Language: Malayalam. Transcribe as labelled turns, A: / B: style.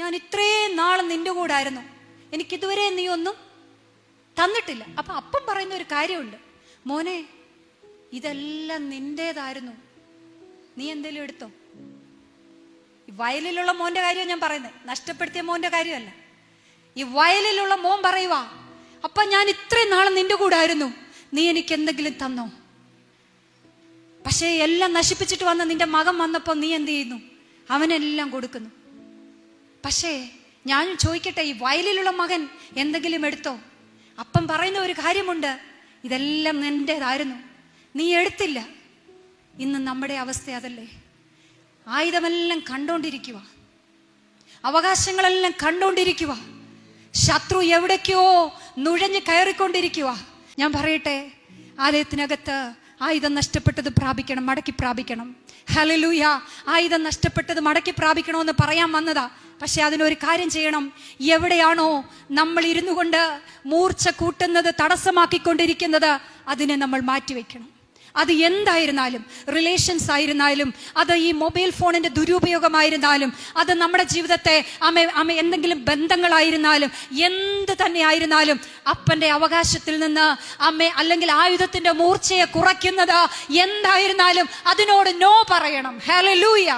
A: ഞാൻ ഇത്രയും നാളും നിന്റെ കൂടെ ആയിരുന്നു എനിക്കിതുവരെ നീ ഒന്നും തന്നിട്ടില്ല. അപ്പൊ അപ്പം പറയുന്ന ഒരു കാര്യമുണ്ട്. മോനെ ഇതെല്ലാം നിന്റേതായിരുന്നു. നീ എന്തേലും എടുത്തോ? വയലിലുള്ള മോന്റെ കാര്യം ഞാൻ പറയുന്നത്. നഷ്ടപ്പെടുത്തിയ മോന്റെ കാര്യമല്ല. ഈ വയലിലുള്ള മോൻ പറയുവാ അപ്പൊ ഞാൻ ഇത്രയും നാളെ നിന്റെ കൂടെ ആയിരുന്നു നീ എനിക്ക് എന്തെങ്കിലും തന്നോ? പക്ഷേ എല്ലാം നശിപ്പിച്ചിട്ട് വന്ന നിന്റെ മകൻ വന്നപ്പോൾ നീ എന്ത് ചെയ്യുന്നു? അവനെല്ലാം കൊടുക്കുന്നു. പക്ഷേ ഞാൻ ചോദിക്കട്ടെ ഈ വയലിലുള്ള മകൻ എന്തെങ്കിലും എടുത്തോ? അപ്പം പറയുന്ന ഒരു കാര്യമുണ്ട്. ഇതെല്ലാം നിന്റേതായിരുന്നു. നീ എടുത്തില്ല. ഇന്ന് നമ്മുടെ അവസ്ഥ അതല്ലേ? ആയുധമെല്ലാം കണ്ടോണ്ടിരിക്കുക. അവകാശങ്ങളെല്ലാം കണ്ടോണ്ടിരിക്കുക. ശത്രു എവിടേക്കോ നുഴഞ്ഞ് കയറിക്കൊണ്ടിരിക്കുക. ഞാൻ പറയട്ടെ ആലയത്തിനകത്ത് ആയുധം നഷ്ടപ്പെട്ടത് പ്രാപിക്കണം മടക്കി പ്രാപിക്കണം. ഹലലൂയ ആയുധം നഷ്ടപ്പെട്ടത് മടക്കി പ്രാപിക്കണമെന്ന് പറയാൻ വന്നതാ. പക്ഷെ അതിനൊരു കാര്യം ചെയ്യണം. എവിടെയാണോ നമ്മൾ ഇരുന്നു കൊണ്ട് മൂർച്ച കൂട്ടുന്നത് തടസ്സമാക്കിക്കൊണ്ടിരിക്കുന്നത് അതിനെ നമ്മൾ മാറ്റിവെക്കണം. അത് എന്തായിരുന്നാലും റിലേഷൻസ് ആയിരുന്നാലും അത് ഈ മൊബൈൽ ഫോണിന്റെ ദുരുപയോഗമായിരുന്നാലും അത് നമ്മുടെ ജീവിതത്തെ അമ്മ അമ്മ എന്തെങ്കിലും ബന്ധങ്ങളായിരുന്നാലും എന്ത് തന്നെ ആയിരുന്നാലും അപ്പന്റെ അവകാശത്തിൽ നിന്ന് അമ്മ അല്ലെങ്കിൽ ആയുധത്തിന്റെ മൂർച്ചയെ കുറയ്ക്കുന്നത് എന്തായിരുന്നാലും അതിനോട് നോ പറയണം. ഹലലൂയ